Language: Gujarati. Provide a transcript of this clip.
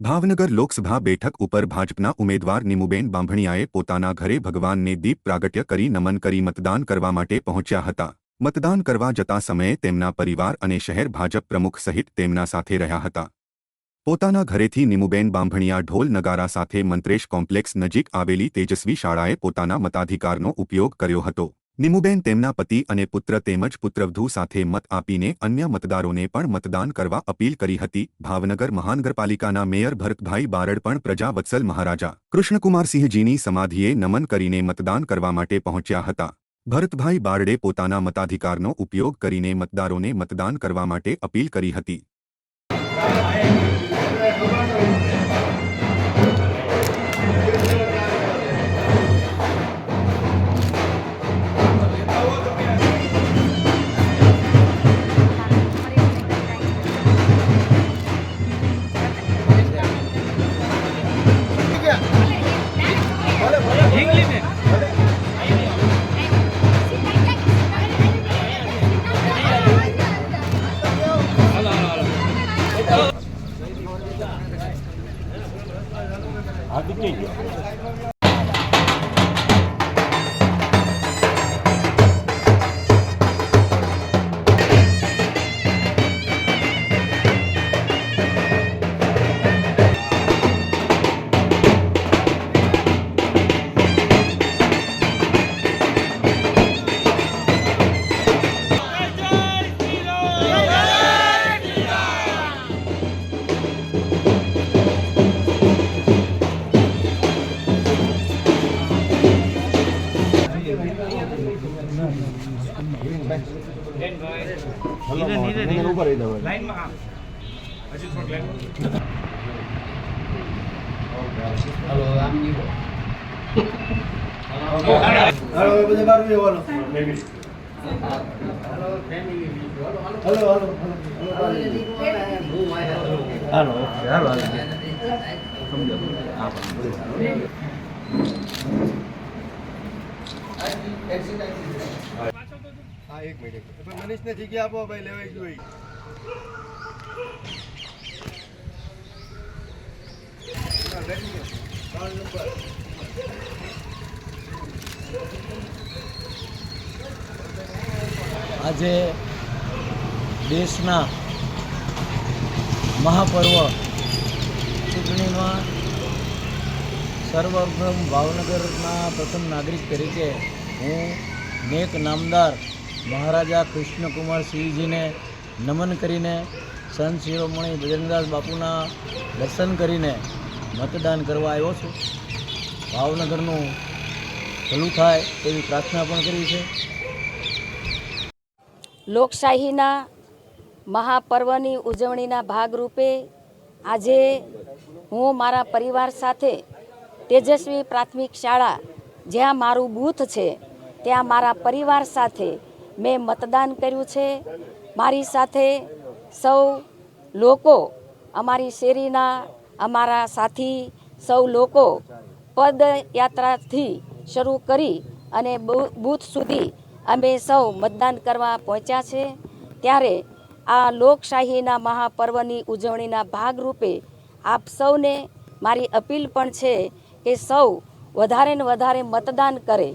ભાવનગર લોકસભા બેઠક ઉપર ભાજપના ઉમેદવાર નિમુબેન બાંભણિયાએ પોતાના ઘરે ભગવાનને દીપ પ્રાગટ્ય કરી નમન કરી મતદાન કરવા માટે પહોંચ્યા હતા. મતદાન કરવા જતા સમયે તેમના પરિવાર અને શહેર ભાજપ પ્રમુખ સહિત તેમના સાથે રહ્યા હતા. પોતાના ઘરેથી નિમુબેન બાંભણિયા ઢોલ નગારા સાથે મંત્રેશ કોમ્પ્લેક્સ નજીક આવેલી તેજસ્વી શાળાએ પોતાના મતાધિકારનો ઉપયોગ કર્યો હતો. નિમુબેન તેમના પતિ અને પુત્ર તેમજ પુત્રવધુ સાથે મત આપીને અન્ય મતદારોને પણ મતદાન કરવા અપીલ કરી હતી. ભાવનગર મહાનગરપાલિકાના મેયર ભરતભાઈ બારડ પણ પ્રજાવત્સલ મહારાજા કૃષ્ણકુમારસિંહજીની સમાધિએ નમન કરીને મતદાન કરવા માટે પહોંચ્યા હતા. ભરતભાઈ બારડે પોતાના મતાધિકારનો ઉપયોગ કરીને મતદારોને મતદાન કરવા માટે અપીલ કરી હતી. હા નીકળી ગયો હાલો બધા બહાર બેહવાનો. હાલો. હાલો હાલો હાલો હાલો હા, એક જગ્યા આપો, ભાઈ લેવાઈ ગયું. આજે દેશના મહાપર્વ ચૂંટણીમાં સર્વપ્રથમ ભાવનગરના પ્રથમ નાગરિક તરીકે હું નેક નામદાર મહારાજા કૃષ્ણકુમાર સિંહજીને નમન કરીને સંત શિરોમણી બજરંગદાસ બાપુના દર્શન કરીને મતદાન કરવા આવ્યો છું. ભાવનગરનું ભલું થાય તેવી પ્રાર્થના પણ કરી છે. લોકશાહીના મહાપર્વની ઉજવણીના ભાગરૂપે આજે હું મારા પરિવાર સાથે તેજસ્વી પ્રાથમિક શાળા જ્યાં મારું બૂથ છે ત્યાં મારા પરિવાર સાથે મેં મતદાન કર્યું છે. મારી સાથે સૌ લોકો અમારી શેરીના, અમારા સાથી સૌ લોકો પદયાત્રાથી શરૂ કરી અને બૂથ સુધી અમે સૌ મતદાન કરવા પહોંચ્યા છે. ત્યારે આ લોકશાહીના મહાપર્વની ઉજવણીના ભાગરૂપે આપ સૌને મારી અપીલ પણ છે કે સૌ વધારે ને વધારે મતદાન કરે.